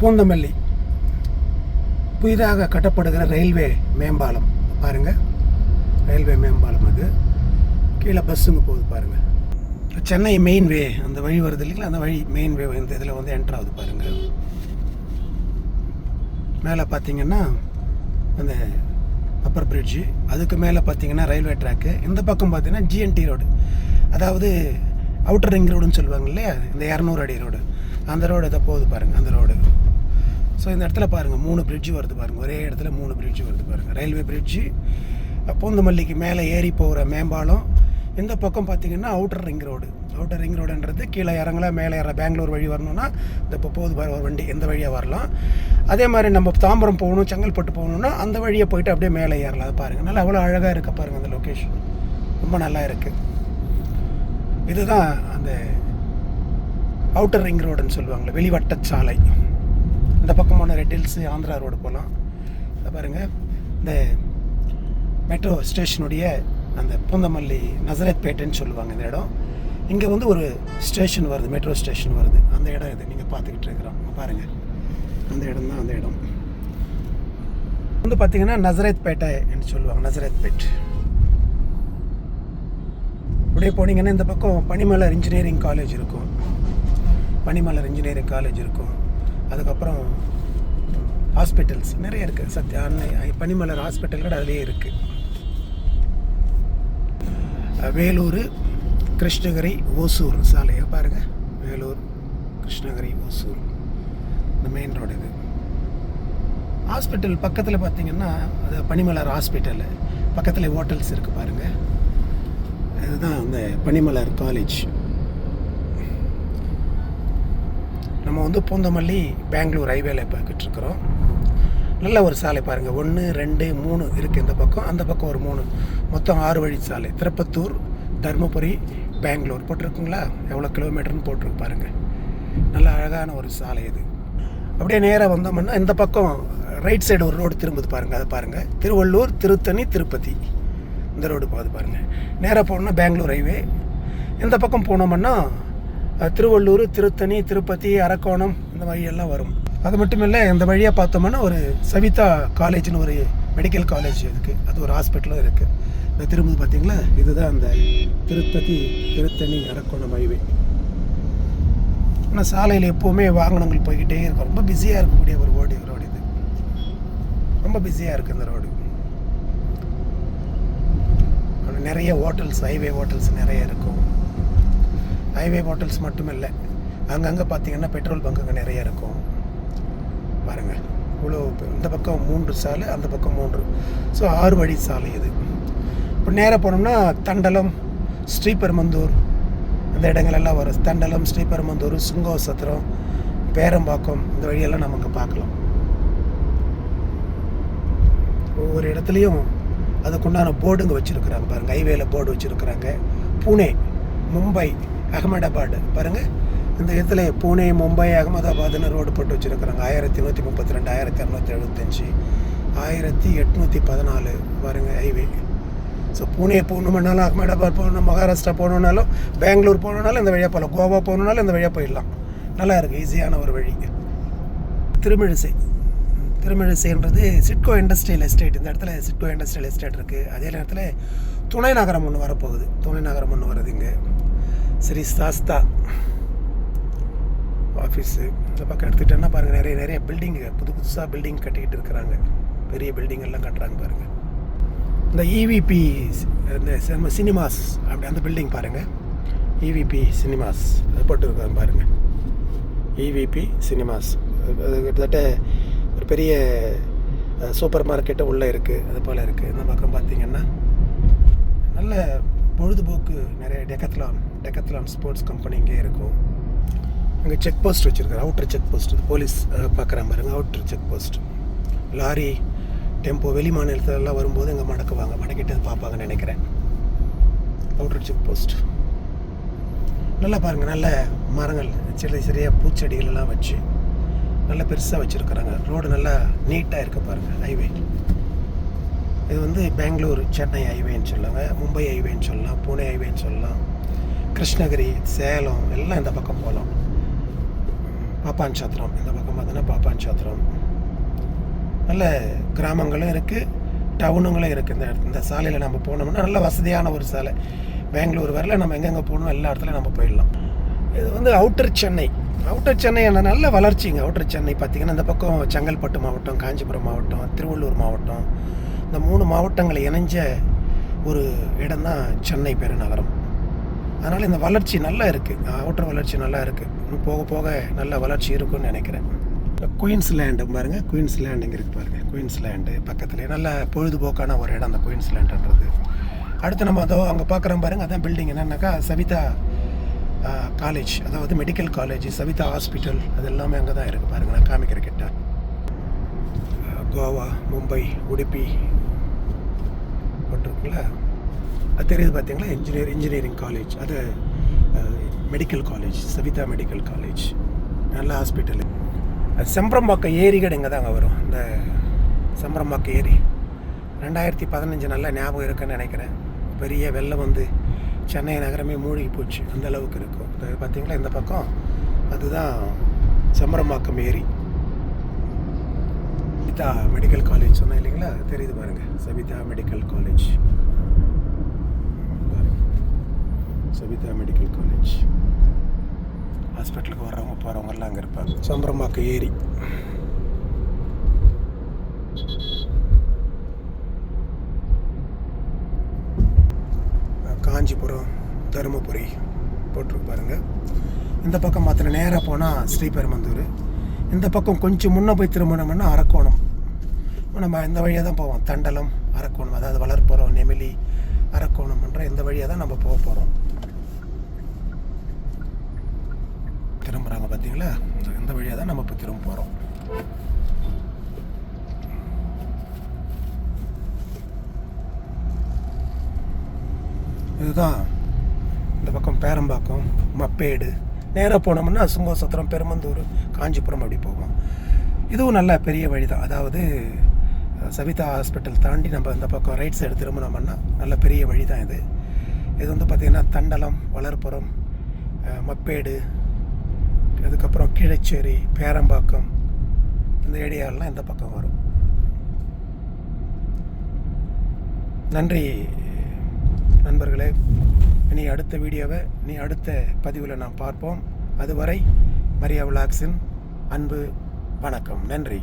பூந்தமல்லி. புதிதாக கட்டப்படுகிற ரயில்வே மேம்பாலம். பாருங்கள் ரயில்வே மேம்பாலம் அது. கீழே பஸ்ஸுங்க போகுது பாருங்கள் சென்னை மெயின் வே அந்த வழி வருது இல்லைங்களா? அந்த வழி மெயின் வே இந்த இதில் வந்து என்ட்ரு ஆகுது பாருங்கள் மேலே பார்த்தீங்கன்னா அந்த அப்பர் பிரிட்ஜு அதுக்கு மேலே பார்த்தீங்கன்னா ரயில்வே ட்ராக்கு இந்த பக்கம் பார்த்தீங்கன்னா ஜிஎன்டி ரோடு அதாவது அவுட்டர் ரிங் ரோடுன்னு சொல்லுவாங்க இல்லையா? இந்த இரநூறு அடி ரோடு அந்த ரோடு இதை போகுது பாருங்கள் அந்த ரோடு ஸோ இந்த இடத்துல பாருங்கள் மூணு பிரிட்ஜு வருது பாருங்கள் ஒரே இடத்துல மூணு பிரிட்ஜு வருது பாருங்கள் ரயில்வே பிரிட்ஜு பூந்தமல்லிக்கு மேலே ஏறி போகிற மேம்பாலம். இந்த பக்கம் பார்த்தீங்கன்னா outer ring road outer ring ரோடுன்றது கீழே இறங்கலாம் மேலே ஏற பெங்களூர் வழி வரணும்னா இந்த இப்போ போகுது பாரு ஒரு வண்டி எந்த வழியாக வரலாம். அதே மாதிரி நம்ம தாம்பரம் போகணும் செங்கல்பட்டு போகணுன்னா அந்த வழியை போயிட்டு அப்படியே மேலே ஏறலாம். அது பாருங்கள் நல்லா அவ்வளோ அழகாக இருக்க பாருங்கள் அந்த லொக்கேஷன் ரொம்ப நல்லா இருக்குது இதுதான் அந்த அவுட்டர் ரிங் ரோடுன்னு சொல்லுவாங்களே வெளிவட்ட சாலை இந்த பக்கமான ரெட் ஹில்ஸு ஆந்திரா ரோடு போகலாம் இதை பாருங்கள் இந்த மெட்ரோ ஸ்டேஷனுடைய அந்த பூந்தமல்லி நசரத் பேட்டைன்னு சொல்லுவாங்க இந்த இடம். இங்கே வந்து ஒரு ஸ்டேஷன் வருது மெட்ரோ ஸ்டேஷன் வருது. அந்த இடம் இது. நீங்கள் பார்த்துக்கிட்டு இருக்கிறோம். பாருங்கள் அந்த இடம் தான் அந்த இடம். வந்து பார்த்தீங்கன்னா நசரத் பேட்டை என்று சொல்லுவாங்க. நசரத் பேட். அப்படியே போனீங்கன்னா இந்த பக்கம் பனிமலர் இன்ஜினியரிங் காலேஜ் இருக்கும். பனிமலர் இன்ஜினியரிங் காலேஜ் இருக்கும். அதுக்கப்புறம் ஹாஸ்பிட்டல்ஸ் நிறைய இருக்குது சத்யா அன்னை பனிமலர் ஹாஸ்பிட்டல் கூட அதுலேயே இருக்குது வேலூர் கிருஷ்ணகிரி ஓசூர் சாலையை பாருங்கள் வேலூர் கிருஷ்ணகிரி ஓசூர். இந்த மெயின் ரோடு இது. ஹாஸ்பிட்டல் பக்கத்தில் பார்த்தீங்கன்னா அது பனிமலர் ஹாஸ்பிட்டலு பக்கத்தில் ஹோட்டல்ஸ் இருக்குது பாருங்கள் இதுதான் அந்த பனிமலர் காலேஜ் நம்ம வந்து பூந்தமல்லி பெங்களூர் ஹைவேல பார்த்துட்டு இருக்கிறோம். நல்ல ஒரு சாலை பாருங்கள் ஒன்று ரெண்டு மூணு இருக்குது இந்த பக்கம். அந்த பக்கம் ஒரு மூணு. மொத்தம் ஆறு வழி சாலை. திருப்பத்தூர் தருமபுரி பெங்களூர். போட்டிருக்குங்களா? எவ்வளோ கிலோமீட்டர்னு போட்டிருக்கு பாருங்கள் நல்ல அழகான ஒரு சாலை இது. அப்படியே நேராக வந்தோம்னா இந்த பக்கம் ரைட் சைடு ஒரு ரோடு திரும்புது பாருங்கள் அதை பாருங்கள் திருவள்ளூர் திருத்தணி திருப்பதி. இந்த ரோடு போகுது பாருங்கள் நேராக போனோம்னா பெங்களூர் ஹைவே இந்த பக்கம் போனோம்னா திருவள்ளூர் திருத்தணி திருப்பதி அரக்கோணம் இந்த வழியெல்லாம் வரும். அது மட்டும் இல்லை இந்த வழியாக பார்த்தோம்னா ஒரு சவிதா காலேஜ்னு ஒரு மெடிக்கல் காலேஜ் இருக்குது அது ஒரு ஹாஸ்பிட்டலும் இருக்குது இந்த திரும்ப பார்த்தீங்களா இதுதான் அந்த திருப்பதி திருத்தணி அரக்கோணம் ஹைவே ஆனால் சாலையில் எப்போவுமே வாகனங்கள் போய்கிட்டே இருக்கும். ரொம்ப பிஸியாக இருக்கக்கூடிய ஒரு ரோடு ரோடு இது. ரொம்ப பிஸியாக இருக்குது இந்த ரோடு நிறைய ஹோட்டல்ஸ் ஹைவே ஹோட்டல்ஸ் நிறைய இருக்கும். ஹைவே ஹோட்டல்ஸ் மட்டும் இல்லை அங்கங்கே பார்த்தீங்கன்னா பெட்ரோல் பங்குங்க நிறைய இருக்கும். பாருங்கள் இவ்வளோ இந்த பக்கம் மூன்று சாலை அந்த பக்கம் மூன்று. ஸோ ஆறு வழி சாலை இது. இப்போ நேராக போனோம்னா தண்டலம் ஸ்ரீபெருமந்தூர் அந்த இடங்களெல்லாம் வரும். தண்டலம் ஸ்ரீபெருமந்தூர் சுங்கோ சத்திரம் பேரம்பாக்கம் இந்த வழியெல்லாம் நம்ம அங்கே பார்க்கலாம். ஒவ்வொரு இடத்துலையும் அதுக்குண்டான போர்டுங்க வச்சுருக்குறாங்க பாருங்கள் ஹைவேல போர்டு வச்சுருக்குறாங்க. புனே மும்பை அகமதாபாடு பாருங்கள் இந்த இடத்துல பூனே மும்பை அகமதாபாத்னு ரோடு போட்டு வச்சுருக்குறாங்க. ஆயிரத்தி நூற்றி முப்பத்தி ரெண்டு ஆயிரத்தி இரநூத்தி எழுபத்தஞ்சி ஆயிரத்தி எட்நூற்றி பதினாலு. பாருங்க ஹைவே ஸோ பூனே போகணுமென்னாலும் அகமதாபாத் போகணும் மகாராஷ்டிரா போகணுன்னாலும் பெங்களூர் போகணுன்னாலும் இந்த வழியாக போகலாம். கோவா போகணுன்னாலும் இந்த வழியாக போயிடலாம். நல்லா இருக்குது ஈஸியான ஒரு வழி. திருமிழிசை. திருமிழிசைன்றது சிட்கோ இண்டஸ்ட்ரியல் எஸ்டேட். இந்த இடத்துல சிட்கோ இண்டஸ்ட்ரியல் எஸ்டேட் இருக்குது அதே நேரத்தில் துணை நகரம் ஒன்று வரப்போகுது. துணை நகரம் ஒன்று வருது இங்கே. ஸ்ரீ சாஸ்தா. ஆஃபீஸு இந்த பக்கம் எடுத்துக்கிட்டோன்னா பாருங்கள் நிறைய நிறைய பில்டிங்கு புது புதுசாக பில்டிங் கட்டிக்கிட்டு இருக்கிறாங்க. பெரிய பில்டிங்கெல்லாம் கட்டுறாங்க பாருங்கள் இந்த இவிபி இந்த சினிமாஸ் அப்படி அந்த பில்டிங் பாருங்கள் இவிபி சினிமாஸ். அது போட்டுருக்காங்க பாருங்கள் இவிபி சினிமாஸ். அது கிட்டத்தட்ட ஒரு பெரிய சூப்பர் மார்க்கெட்டு உள்ளே இருக்குது அது போல் இருக்குது இந்த பக்கம் பார்த்திங்கன்னா நல்ல பொழுதுபோக்கு நிறைய டெக்கத்லான் டெக்கத்லான் ஸ்போர்ட்ஸ் கம்பெனி இங்கே இருக்கும். அங்கே செக் போஸ்ட் வச்சுருக்காரு அவுட்டர் செக் போஸ்ட் போலீஸ் பார்க்குற மாதிரிங்க outer check post lorry tempo வெளி மாநிலத்துலலாம் வரும்போது இங்கே மடக்குவாங்க. மடக்கிட்டு பார்ப்பாங்கன்னு நினைக்கிறேன். அவுட்டர் செக் போஸ்ட் நல்லா பாருங்கள் நல்ல மரங்கள் சிறிய சிறிய பூச்செடிகள்லாம் வச்சு நல்லா பெருசாக வச்சுருக்குறாங்க. ரோடு நல்லா நீட்டாக இருக்குது பாருங்கள் ஹைவே இது வந்து பெங்களூர் சென்னை ஹைவேன்னு சொல்லுவாங்க மும்பை ஹைவேன்னு சொல்லலாம் புனே ஹைவேன்னு சொல்லலாம் கிருஷ்ணகிரி சேலம் எல்லாம் இந்த பக்கம் போகலாம். பாப்பான் சாத்திரம் இந்த பக்கம் பார்த்தீங்கன்னா பாப்பான் சாத்திரம் நல்ல கிராமங்களும் இருக்குது டவுனுங்களும் இருக்குது இந்த இந்த சாலையில் நம்ம போனோம்னா நல்ல வசதியான ஒரு சாலை. பெங்களூர் வரல நம்ம எங்கெங்கே போகணும் எல்லா இடத்துலையும் நம்ம போயிடலாம். இது வந்து அவுட்டர் சென்னை. அவுட்டர் சென்னை என்ன நல்ல வளர்ச்சிங்க. அவுட்டர் சென்னை பார்த்திங்கன்னா இந்த பக்கம் செங்கல்பட்டு மாவட்டம் காஞ்சிபுரம் மாவட்டம் திருவள்ளூர் மாவட்டம் இந்த மூணு மாவட்டங்களை இணைஞ்ச ஒரு இடம் தான் சென்னை பெருநகரம். அதனால் இந்த வளர்ச்சி நல்லா இருக்குது அவுட்டர் வளர்ச்சி நல்லா இருக்குது இன்னும் போக போக நல்ல வளர்ச்சி இருக்கும்னு நினைக்கிறேன். குயின்ஸ்லேண்டு பாருங்கள் குயின்ஸ்லேண்டு இங்கே இருக்குது பாருங்கள் குயின்ஸ்லேண்டு பக்கத்துலேயே நல்ல பொழுதுபோக்கான ஒரு இடம் அந்த குயின்ஸ்லேண்டுன்றது. அடுத்து நம்ம அதோ அங்கே பார்க்குறோம் பாருங்கள் அதான் பில்டிங் என்னென்னாக்கா சவிதா காலேஜ் அதாவது மெடிக்கல் காலேஜ் சவிதா ஹாஸ்பிட்டல் அது எல்லாமே அங்கே தான் இருக்குது பாருங்கள் நான் காமிக்கிற கிட்ட. கோவா மும்பை உடுப்பி இருக்குல்ல அது தெரியுது பார்த்தீங்களா இன்ஜினியர் இன்ஜினியரிங் காலேஜ் அது medical college Saveetha medical college நல்ல ஹாஸ்பிட்டல் அது செம்பரம்பாக்கம் ஏரிகள் இங்கே தாங்க வரும். இந்த செம்பரம்பாக்கம் ஏரி. ரெண்டாயிரத்தி பதினஞ்சு நல்லா ஞாபகம் இருக்குன்னு நினைக்கிறேன். பெரிய வெள்ளம் வந்து சென்னை நகரமே மூழ்கி போச்சு. அந்த அளவுக்கு இருக்கும். இது பார்த்தீங்களா இந்த பக்கம். அதுதான் செம்பரம்பாக்கம் ஏரி. சவிதா மெடிக்கல் காலேஜ் சொன்னேன் இல்லைங்களா? தெரியுது பாருங்க. Saveetha medical college. பாருங்க. Saveetha medical college. ஹாஸ்பிட்டலுக்கு வர்றவங்க போகிறவங்கெல்லாம் அங்கே இருப்பாங்க. சம்பரமாக்க ஏரி. காஞ்சிபுரம் தருமபுரி போட்டிருக்கு பாருங்க. இந்த பக்கம் மாத்திர நேராக போனால் ஸ்ரீபெருமந்தூர். இந்த பக்கம் கொஞ்சம் முன்னே போய் திரும்பினோம்னா அரக்கோணம். நம்ம இந்த வழியாக தான் போவோம். தண்டலம் அரக்கோணம் அதாவது வளர்ப்புறம் நெமிலி அரக்கோணம்ன்ற இந்த வழியாக தான் நம்ம போக போகிறோம் திரும்புகிறாங்க பார்த்தீங்களா இந்த வழியாக தான் நம்ம இப்போ திரும்ப போகிறோம் இதுதான் இந்த பக்கம் பேரம்பாக்கம் மப்பேடு. நேராக போனோம்னா சுங்கோசத்திரம் பெருமந்தூர் காஞ்சிபுரம் அப்படி போவோம். இதுவும் நல்ல பெரிய வழி தான் அதாவது சவிதா ஹாஸ்பிட்டல் தாண்டி நம்ம இந்த பக்கம் ரைட் சைடு திரும்பினோம்னா நல்ல பெரிய வழி தான் இது. இது வந்து பார்த்திங்கன்னா தண்டலம் வளர்ப்புறம் மப்பேடு அதுக்கப்புறம் கீழச்சேரி பேரம்பாக்கம் இந்த ஏரியாலெலாம் இந்த பக்கம் வரும். நன்றி நண்பர்களே. இனி அடுத்த வீடியோவை நீ அடுத்த பதிவில் நாம் பார்ப்போம். அதுவரை மரியா விலாக்ஸின் அன்பு வணக்கம். நன்றி.